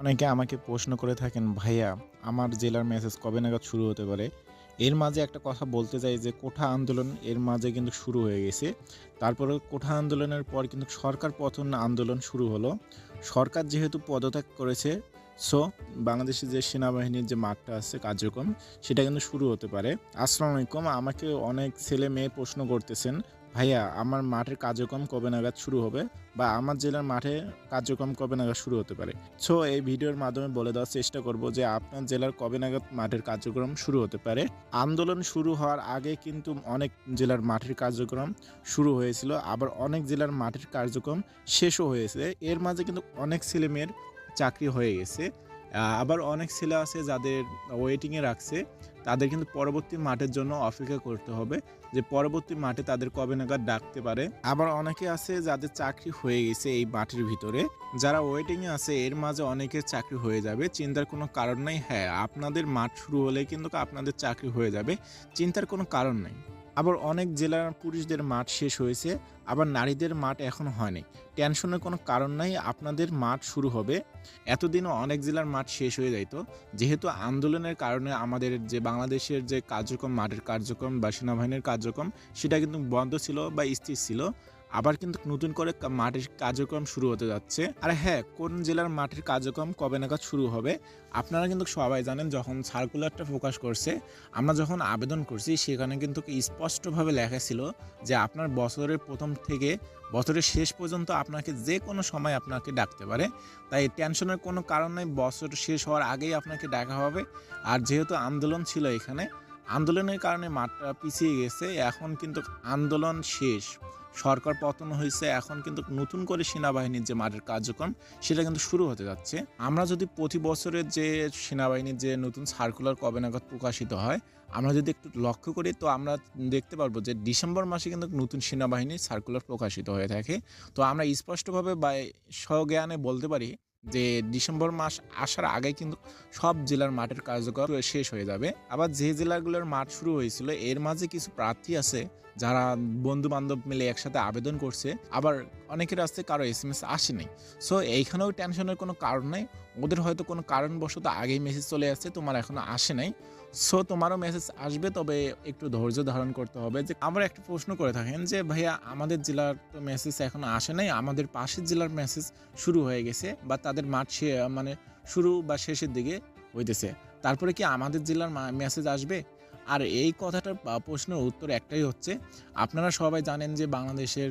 অনেকে আমাকে প্রশ্ন করে থাকেন, ভাইয়া, আমার জেলার মেসেজ কবে নাগাদ শুরু হতে পারে? এর মাঝে একটা কথা বলতে চাই যে, কোঠা আন্দোলন এর মাঝে কিন্তু শুরু হয়ে গেছে। তারপরে কোঠা আন্দোলনের পর কিন্তু সরকার পতন আন্দোলন শুরু হলো। সরকার যেহেতু পদত্যাগ করেছে, সো বাংলাদেশের যে সেনাবাহিনীর যে মাঠটা আছে, কার্যক্রম, সেটা কিন্তু শুরু হতে পারে। আসসালামু আলাইকুম, আমাকে অনেক ছেলে মেয়ে প্রশ্ন করতেছেন ভাইয়া, আমার মাঠের কার্যক্রম কবে নাগাদ শুরু হবে বা আমার জেলার মাঠে কার্যক্রম কবে নাগাদ শুরু হতে পারে? সো এই ভিডিওর মাধ্যমে বলে দেওয়ার চেষ্টা করব যে আপনার জেলার কবে নাগাদ মাঠের কার্যক্রম শুরু হতে পারে। আন্দোলন শুরু হওয়ার আগে কিন্তু অনেক জেলার মাঠের কার্যক্রম শুরু হয়েছিল, আবার অনেক জেলার মাঠের কার্যক্রম শেষও হয়েছে। এর মাঝে কিন্তু অনেক ছেলেমেয়ের চাকরি হয়ে গেছে আবার অনেক ছেলে আছে যাদের ওয়েটিংয়ে রাখছে। তাদের কিন্তু পরবর্তী মাঠের জন্য অপেক্ষা করতে হবে যে পরবর্তী মাঠে তাদের কবে নাগাদ ডাকতে পারে। আবার অনেকে আছে যাদের চাকরি হয়ে গেছে এই মাঠের ভিতরে। যারা ওয়েটিংয়ে আছে, এর মাঝে অনেকের চাকরি হয়ে যাবে। চিন্তার কোনো কারণ নাই। হ্যাঁ আপনাদের মাঠ শুরু হলে কিন্তু আপনাদের চাকরি হয়ে যাবে। চিন্তার কোনো কারণ নেই। আবার অনেক জেলার পুরুষদের মাঠ শেষ হয়েছে, আবার নারীদের মাঠ এখন হয়নি। টেনশনের কোনো কারণ নাই, আপনাদের মাঠ শুরু হবে। এতদিনও অনেক জেলার মাঠ শেষ হয়ে যাইতো, যেহেতু আন্দোলনের কারণে আমাদের যে বাংলাদেশের যে কার্যক্রম, মাঠের কার্যক্রম বা সেনাবাহিনীর কার্যক্রম, সেটা কিন্তু বন্ধ ছিল বা স্থির ছিল। আবার কিন্তু নতুন করে মাঠের কার্যক্রম শুরু হতে যাচ্ছে। আর হ্যাঁ কোন জেলার মাঠের কার্যক্রম কবে নাগাদ শুরু হবে, আপনারা কিন্তু সবাই জানেন যখন সার্কুলারটা প্রকাশ করছে, আমরা যখন আবেদন করছি, সেখানে কিন্তু স্পষ্টভাবে লেখা ছিল যে আপনার বছরের প্রথম থেকে বছরের শেষ পর্যন্ত আপনাকে যে কোনো সময় আপনাকে ডাকতে পারে। তাই টেনশনের কোনো কারণ নেই, বছর শেষ হওয়ার আগেই আপনাকে ডাকা হবে। আর যেহেতু আন্দোলন ছিল এখানে আন্দোলনের কারণে মাঠটা পিছিয়ে গেছে, এখন কিন্তু আন্দোলন শেষ। সরকার পতন হয়েছে, এখন কিন্তু নতুন করে সেনাবাহিনীর যে মাঠের কার্যক্রম, সেটা কিন্তু শুরু হতে যাচ্ছে। আমরা যদি প্রতি বছরের যে সেনাবাহিনীর যে নতুন সার্কুলার কবে নাগাদ প্রকাশিত হয়, আমরা যদি একটু লক্ষ্য করি, তো আমরা দেখতে পারব যে ডিসেম্বর মাসে কিন্তু নতুন সেনাবাহিনীর সার্কুলার প্রকাশিত হয়ে থাকে। তো আমরা স্পষ্টভাবে বা স্বজ্ঞানে বলতে পারি যে ডিসেম্বর মাস আসার আগে কিন্তু সব জেলার মাঠের কার্যকর শেষ হয়ে যাবে। আবার যে জেলাগুলোর মাঠ শুরু হয়েছিল, এর মাঝে কিছু প্রার্থী আছে যারা বন্ধু বান্ধব মিলে একসাথে আবেদন করছে, আবার অনেকের আছে কারও এস এম এস আসেনি সো এইখানেও টেনশনের কোনো কারণ নেই। ওদের হয়তো কোনো কারণবশত আগেই মেসেজ চলে আসছে, তোমার এখনও আসে নাই। সো তোমারও মেসেজ আসবে, তবে একটু ধৈর্য ধারণ করতে হবে। যে আমরা একটা প্রশ্ন করে থাকেন যে, ভাইয়া, আমাদের জেলার তো মেসেজ এখনও আসে নাই, আমাদের পাশের জেলার মেসেজ শুরু হয়ে গেছে বা তাদের মাঠ মানে শুরু বা শেষের দিকে হইতেছে। তারপরে কি আমাদের জেলার মেসেজ আসবে? আর এই কথাটার প্রশ্নের উত্তর একটাই হচ্ছে আপনারা সবাই জানেন যে বাংলাদেশের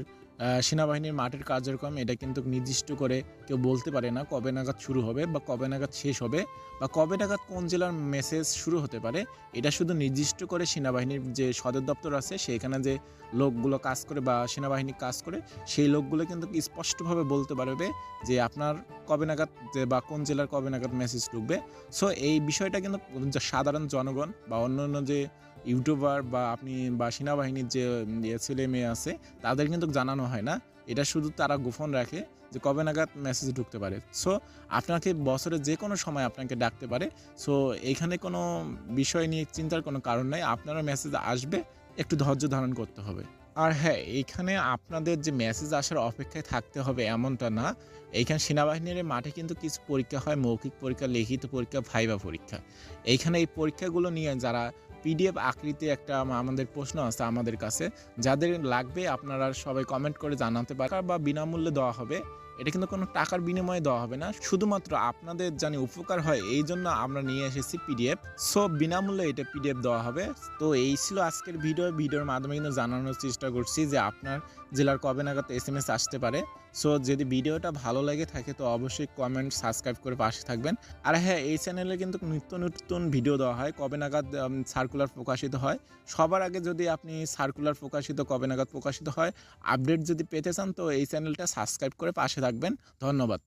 সেনাবাহিনীর মাঠের কার্যক্রম, এটা কিন্তু নির্দিষ্ট করে কেউ বলতে পারে না কবে নাগাদ শুরু হবে বা কবে নাগাদ শেষ হবে বা কবে নাগাদ কোন জেলার মেসেজ শুরু হতে পারে। এটা শুধু নির্দিষ্ট করে সেনাবাহিনীর যে সদর দপ্তর আছে, সেখানে যে লোকগুলো কাজ করে বা সেনাবাহিনী কাজ করে, সেই লোকগুলো কিন্তু স্পষ্টভাবে বলতে পারবে যে আপনার কবে নাগাদ বা কোন জেলার কবে নাগাদ মেসেজ ঢুকবে। সো এই বিষয়টা কিন্তু সাধারণ জনগণ বা অন্যান্য যে ইউটিউবার বা আপনি বা সেনাবাহিনীর যে ছেলে মেয়ে আছে, তাদের কিন্তু জানানো হয় না। এটা শুধু তারা গোপন রাখে যে কবে নাগাদ মেসেজ ঢুকতে পারে। সো আপনাকে বছরে যে কোনো সময় আপনাকে ডাকতে পারে। সো এখানে কোনো বিষয় নিয়ে চিন্তার কোনো কারণ নাই। আপনারা মেসেজ আসবে, একটু ধৈর্য ধারণ করতে হবে। আর হ্যাঁ এইখানে আপনাদের যে মেসেজ আসার অপেক্ষায় থাকতে হবে এমনটা না। এইখানে সেনাবাহিনীর মাঠে কিন্তু কিছু পরীক্ষা হয়, মৌখিক পরীক্ষা, লিখিত পরীক্ষা, ভাইবা পরীক্ষা। এইখানে এই পরীক্ষাগুলো নিয়ে যারা পিডিএফ আকৃতি একটা আমাদের প্রশ্ন আছে আমাদের কাছে। যাদের লাগবে আপনারা সবাই কমেন্ট করে জানাতে পারেন বা বিনামূল্যে দেওয়া হবে। এটা কিন্তু কোনো টাকার বিনিময়ে দেওয়া হবে না। শুধুমাত্র আপনাদের জানি উপকার হয়, এই জন্য আমরা নিয়ে এসেছি পিডিএফ। সো, বিনামূল্যে এটা পিডিএফ দেওয়া হবে। তো এই ছিল আজকের ভিডিও। ভিডিওর মাধ্যমে কিন্তু জানানোর চেষ্টা করছি যে আপনার জেলার কবে নাগাদ এস এম এস আসতে পারে। সো, যদি ভিডিওটা ভালো লাগে থাকে, তো অবশ্যই কমেন্ট সাবস্ক্রাইব করে পাশে থাকবেন। আর হ্যাঁ এই চ্যানেলে কিন্তু নিত্য নতুন ভিডিও দেওয়া হয়, কবে নাগাদ সার্কুলার প্রকাশিত হয়। সবার আগে যদি আপনি সার্কুলার প্রকাশিত, কবে নাগাদ প্রকাশিত হয় আপডেট যদি পেতে চান, তো এই চ্যানেলটা সাবস্ক্রাইব করে পাশে থাকবেন। ধন্যবাদ।